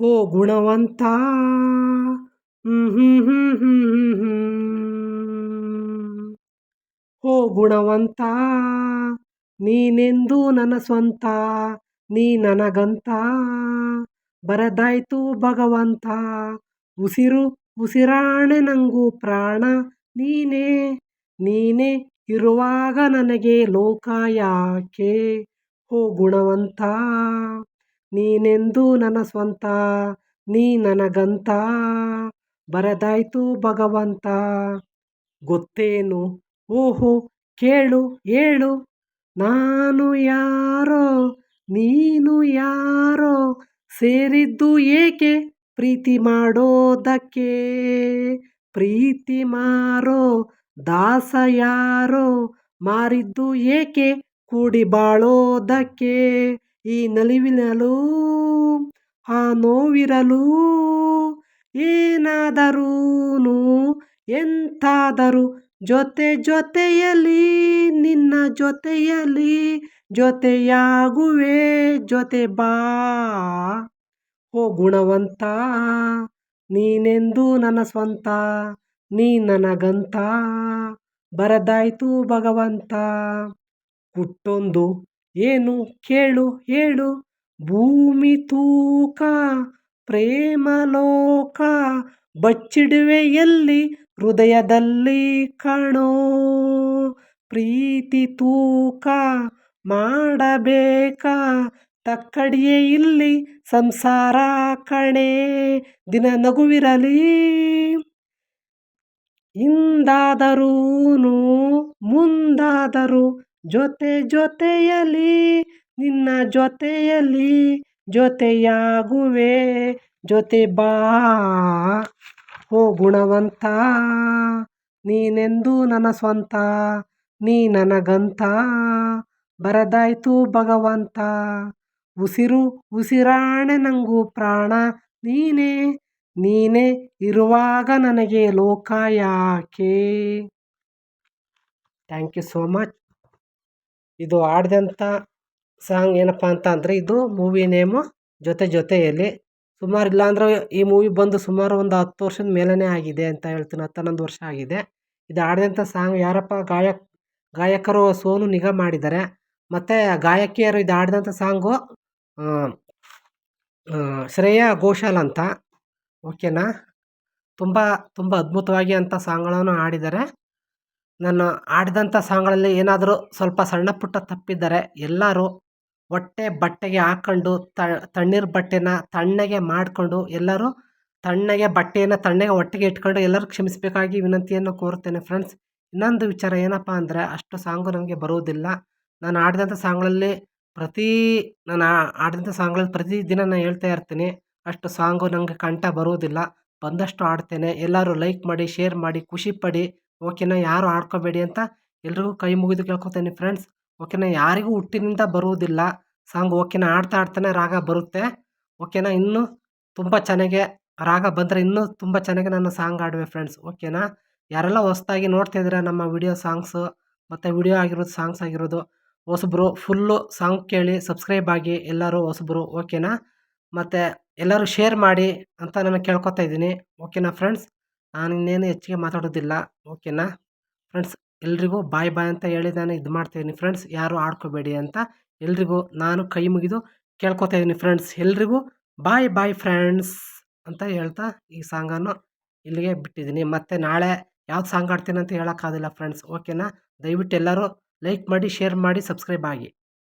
ಓ ಗುಣವಂತ. ಹೋ ಗುಣವಂತ, ನೀನೆಂದು ನನ್ನ ಸ್ವಂತ, ನೀ ನನಗಂತ. ಬರದಾಯ್ತು ಭಗವಂತ, ಉಸಿರು ಉಸಿರಾಣೆ ನಂಗೂ ಪ್ರಾಣ ನೀನೇ. ನೀನೇ ಇರುವಾಗ ನನಗೆ ಲೋಕ ಯಾಕೆ? ಹೋ ಗುಣವಂತ. ನೀನೆಂದು ನನ್ನ ಸ್ವಂತ, ನೀ ನನಗಂತ. ಬರದಾಯ್ತು ಭಗವಂತ. ಗೊತ್ತೇನು? ಓಹೋ, ಕೇಳು, ಹೇಳು. ನಾನು ಯಾರೋ, ನೀನು ಯಾರೋ, ಸೇರಿದ್ದು ಏಕೆ? ಪ್ರೀತಿ ಮಾಡೋದಕ್ಕೆ. ಪ್ರೀತಿ ಮಾರೋ, ದಾಸ ಯಾರೋ, ಮಾರಿದ್ದು ಏಕೆ? ಕೂಡಿ ಬಾಳೋದಕ್ಕೆ. ಈ ನಲಿವಿನಲ್ಲೂ, ಆ ನೋವಿರಲು ಏನಾದರೂನು, ಎಂತಾದರೂ ಜೊತೆ ಜೊತೆಯಲಿ ನಿನ್ನ ಜೊತೆಯಲಿ ಜೊತೆಯಾಗುವೆ, ಜೊತೆ ಬಾ. ಓ ಗುಣವಂತ, ನೀನೆಂದು ನನ್ನ ಸ್ವಂತ, ನೀ ನನಗಂತ, ಬರದಾಯ್ತು ಭಗವಂತ. ಹುಟ್ಟೊಂದು ಏನು ಕೇಳು, ಹೇಳು. ಭೂಮಿ ತೂಕ, ಪ್ರೇಮ ಲೋಕ ಬಚ್ಚಿಡುವೆ ಎಲ್ಲಿ ಹೃದಯದಲ್ಲಿ ಕಣೋ. ಪ್ರೀತಿ ತೂಕ, ಮಾಡಬೇಕಾ, ತಕ್ಕಡಿಯೇ ಇಲ್ಲಿ ಸಂಸಾರ ಕಣೆ. ದಿನ ನಗುವಿರಲಿ. ಹಿಂದಾದರೂನು ಮುಂದಾದರೂ ಜೊತೆ ಜೊತೆಯಲಿ ನಿನ್ನ ಜೊತೆಯಲಿ ಜೊತೆಯಾಗುವೆ. ಜೊತೆ ಬಾ, ಓ ಗುಣವಂತ, ನೀನೆಂದು ನನ್ನ ಸ್ವಂತ, ನೀ ನನಗಂತ. ಬರದಾಯ್ತು ಭಗವಂತ, ಉಸಿರು ಉಸಿರಾಣೆ ನಂಗೂ ಪ್ರಾಣ ನೀನೇ. ನೀನೇ ಇರುವಾಗ ನನಗೆ ಲೋಕ ಯಾಕೆ? ಥ್ಯಾಂಕ್ ಯು ಸೋ ಮಚ್ ಇದು ಹಾಡ್ದಂಥ ಸಾಂಗ್ ಏನಪ್ಪ ಅಂತ ಅಂದರೆ ಇದು ಮೂವಿ ನೇಮು ಜೊತೆ ಜೊತೆಯಲ್ಲಿ ಸುಮಾರು ಇಲ್ಲಾಂದ್ರೆ ಈ ಮೂವಿ ಬಂದು ಸುಮಾರು ಒಂದು ಹತ್ತು ವರ್ಷದ ಮೇಲೇ ಆಗಿದೆ ಅಂತ ಹೇಳ್ತೀನಿ ಹತ್ತು ವರ್ಷ ಆಗಿದೆ. ಇದು ಹಾಡ್ದಂಥ ಸಾಂಗ್ ಯಾರಪ್ಪ ಗಾಯಕ, ಗಾಯಕರು ಸೋನು ನಿಗಮ್ ಮಾಡಿದ್ದಾರೆ. ಮತ್ತು ಗಾಯಕಿಯರು ಇದು ಹಾಡ್ದಂಥ ಸಾಂಗು ಶ್ರೇಯಾ ಘೋಷಾಲ್ ಅಂತ. ಓಕೆನಾ ತುಂಬ ತುಂಬ ಅದ್ಭುತವಾಗಿ ಅಂಥ ಸಾಂಗ್ಗಳನ್ನು ಹಾಡಿದ್ದಾರೆ. ನಾನು ಆಡಿದಂಥ ಸಾಂಗ್ಗಳಲ್ಲಿ ಏನಾದರೂ ಸ್ವಲ್ಪ ಸಣ್ಣ ಪುಟ್ಟ ತಪ್ಪಿದ್ದರೆ ಎಲ್ಲರೂ ಹೊಟ್ಟೆ ಬಟ್ಟೆಗೆ ಹಾಕ್ಕೊಂಡು ತಣ್ಣೀರು ಬಟ್ಟೆನ ತಣ್ಣಗೆ ಮಾಡಿಕೊಂಡು ಎಲ್ಲರೂ ತಣ್ಣಗೆ ಬಟ್ಟೆಯನ್ನು ತಣ್ಣಗೆ ಹೊಟ್ಟೆಗೆ ಇಟ್ಕೊಂಡು ಎಲ್ಲರೂ ಕ್ಷಮಿಸಬೇಕಾಗಿ ವಿನಂತಿಯನ್ನು ಕೋರುತ್ತೇನೆ ಫ್ರೆಂಡ್ಸ್. ಇನ್ನೊಂದು ವಿಚಾರ ಏನಪ್ಪ ಅಂದರೆ ಅಷ್ಟು ಸಾಂಗು ನನಗೆ ಬರುವುದಿಲ್ಲ. ನಾನು ಆಡಿದಂಥ ಸಾಂಗ್ಗಳಲ್ಲಿ ಪ್ರತಿ, ನಾನು ಆಡಿದಂಥ ಸಾಂಗ್ಗಳಲ್ಲಿ ಪ್ರತಿ ದಿನ ನಾನು ಹೇಳ್ತಾ ಇರ್ತೀನಿ, ಅಷ್ಟು ಸಾಂಗು ನನಗೆ ಕಂಠ ಬರುವುದಿಲ್ಲ. ಬಂದಷ್ಟು ಆಡ್ತೇನೆ. ಎಲ್ಲರೂ ಲೈಕ್ ಮಾಡಿ, ಶೇರ್ ಮಾಡಿ, ಖುಷಿ ಪಡಿ ಓಕೆನಾ ಯಾರು ಆಡ್ಕೋಬೇಡಿ ಅಂತ ಎಲ್ರಿಗೂ ಕೈ ಮುಗಿದು ಕೇಳ್ಕೊತೇನೆ ಫ್ರೆಂಡ್ಸ್ ಓಕೆನಾ ಯಾರಿಗೂ ಹುಟ್ಟಿನಿಂದ ಬರುವುದಿಲ್ಲ. ಸಾಂಗ್ ಓಕೆನಾ ಆಡ್ತಾ ಆಡ್ತಾನೆ ರಾಗ ಬರುತ್ತೆ. ಓಕೆನಾ ಇನ್ನೂ ತುಂಬ ಚೆನ್ನಾಗೆ ರಾಗ ಬಂದರೆ ಇನ್ನೂ ತುಂಬ ಚೆನ್ನಾಗಿ ನಾನು ಸಾಂಗ್ ಆಡುವೆ ಫ್ರೆಂಡ್ಸ್ ಓಕೆನಾ ಯಾರೆಲ್ಲ ಹೊಸ್ದಾಗಿ ನೋಡ್ತಾ ಇದ್ದೀರಾ ನಮ್ಮ ವಿಡಿಯೋ ಸಾಂಗ್ಸು ಮತ್ತು ವಿಡಿಯೋ ಆಗಿರೋದು ಸಾಂಗ್ಸ್ ಆಗಿರೋದು, ಹೊಸಬ್ರು ಫುಲ್ಲು ಸಾಂಗ್ ಕೇಳಿ ಸಬ್ಸ್ಕ್ರೈಬ್ ಆಗಿ ಎಲ್ಲರೂ ಹೊಸಬ್ರು. ಓಕೆನಾ ಮತ್ತು ಎಲ್ಲರೂ ಶೇರ್ ಮಾಡಿ ಅಂತ ನಾನು ಕೇಳ್ಕೊತಾ ಇದ್ದೀನಿ. ಓಕೆನಾ ಫ್ರೆಂಡ್ಸ್ ನಾನು ಇನ್ನೇನು ಹೆಚ್ಚಿಗೆ ಮಾತಾಡೋದಿಲ್ಲ. ಓಕೆನಾ? ಫ್ರೆಂಡ್ಸ್, ಎಲ್ರಿಗೂ ಬಾಯ್ ಬಾಯ್ ಅಂತ ಹೇಳಿ ನಾನು ಇದು ಮಾಡ್ತಾಯಿದ್ದೀನಿ ಫ್ರೆಂಡ್ಸ್, ಯಾರು ಆಡ್ಕೋಬೇಡಿ ಅಂತ ಎಲ್ರಿಗೂ ನಾನು ಕೈ ಮುಗಿದು ಕೇಳ್ಕೊತಾ ಇದ್ದೀನಿ. ಫ್ರೆಂಡ್ಸ್, ಎಲ್ರಿಗೂ ಬಾಯ್ ಬಾಯ್ ಫ್ರೆಂಡ್ಸ್ ಅಂತ ಹೇಳ್ತಾ ಈ ಸಾಂಗನ್ನು ಇಲ್ಲಿಗೆ ಬಿಟ್ಟಿದ್ದೀನಿ. ಮತ್ತು ನಾಳೆ ಯಾವ್ದು ಸಾಂಗ್ ಆಡ್ತೀನಿ ಅಂತ ಹೇಳೋಕ್ಕಾಗಲ್ಲ ಫ್ರೆಂಡ್ಸ್. ಓಕೆನಾ? ದಯವಿಟ್ಟು ಎಲ್ಲರೂ ಲೈಕ್ ಮಾಡಿ, ಶೇರ್ ಮಾಡಿ, ಸಬ್ಸ್ಕ್ರೈಬ್ ಆಗಿ.